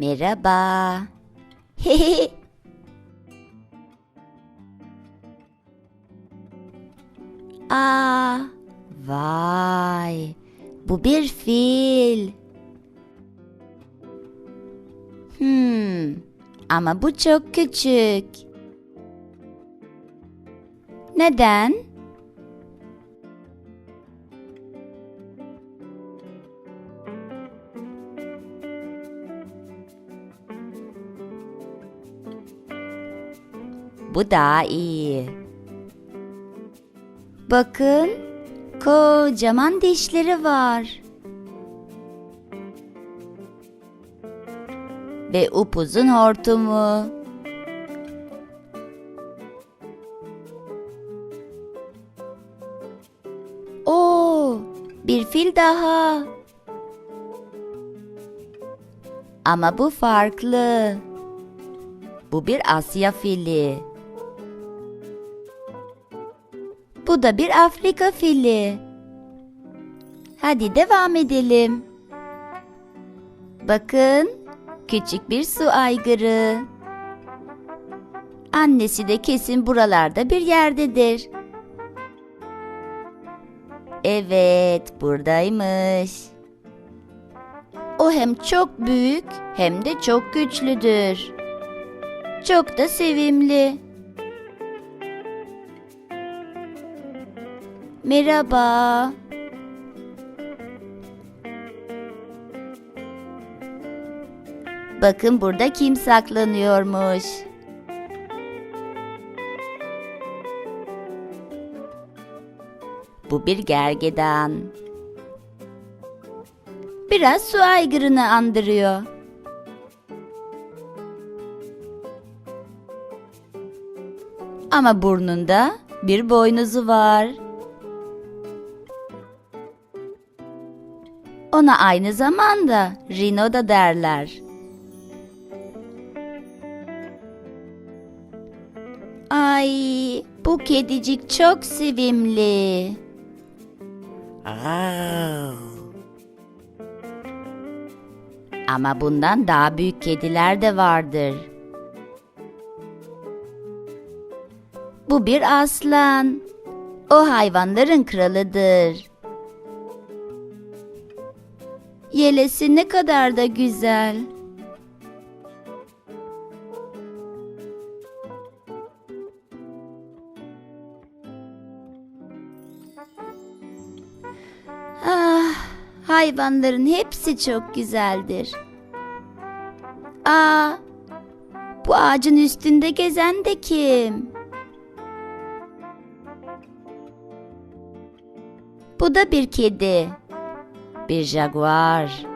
Merhaba. Aa, vay. Bu bir fil. Hmm. Ama bu çok küçük. Neden? Bu daha iyi. Bakın, kocaman dişleri var. Ve upuzun hortumu. Oo, bir fil daha. Ama bu farklı. Bu bir Asya fili. Bu da bir Afrika fili. Hadi devam edelim. Bakın, küçük bir su aygırı. Annesi de kesin buralarda bir yerdedir. Evet, buradaymış. O hem çok büyük hem de çok güçlüdür. Çok da sevimli. Merhaba. Bakın burada kim saklanıyormuş. Bu bir gergedan. Biraz su aygırını andırıyor. Ama burnunda bir boynuzu var. Ona aynı zamanda Rino da derler. Ay, bu kedicik çok sevimli. Ama bundan daha büyük kediler de vardır. Bu bir aslan. O hayvanların kralıdır. Yelesi ne kadar da güzel. Ah, hayvanların hepsi çok güzeldir. Aa, bu ağacın üstünde gezen de kim? Bu da bir kedi. Bir jaguar.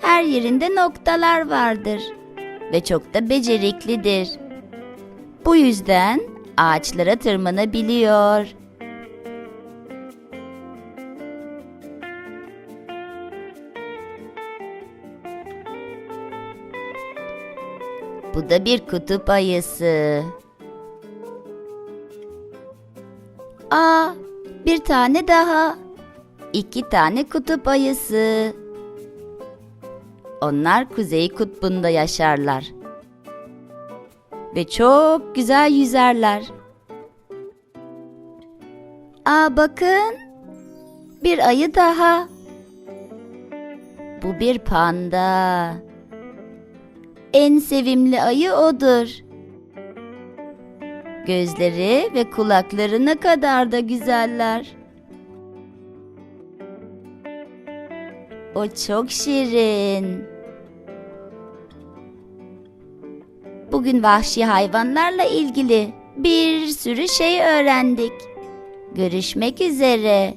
Her yerinde noktalar vardır ve çok da beceriklidir. Bu yüzden ağaçlara tırmanabiliyor. Bu da bir kutup ayısı. Aa, bir tane daha. İki tane kutup ayısı. Onlar kuzey kutbunda yaşarlar. Ve çok güzel yüzerler. Aa bakın. Bir ayı daha. Bu bir panda. En sevimli ayı odur. Gözleri ve kulakları ne kadar da güzeller. O çok şirin. Bugün vahşi hayvanlarla ilgili bir sürü şey öğrendik. Görüşmek üzere.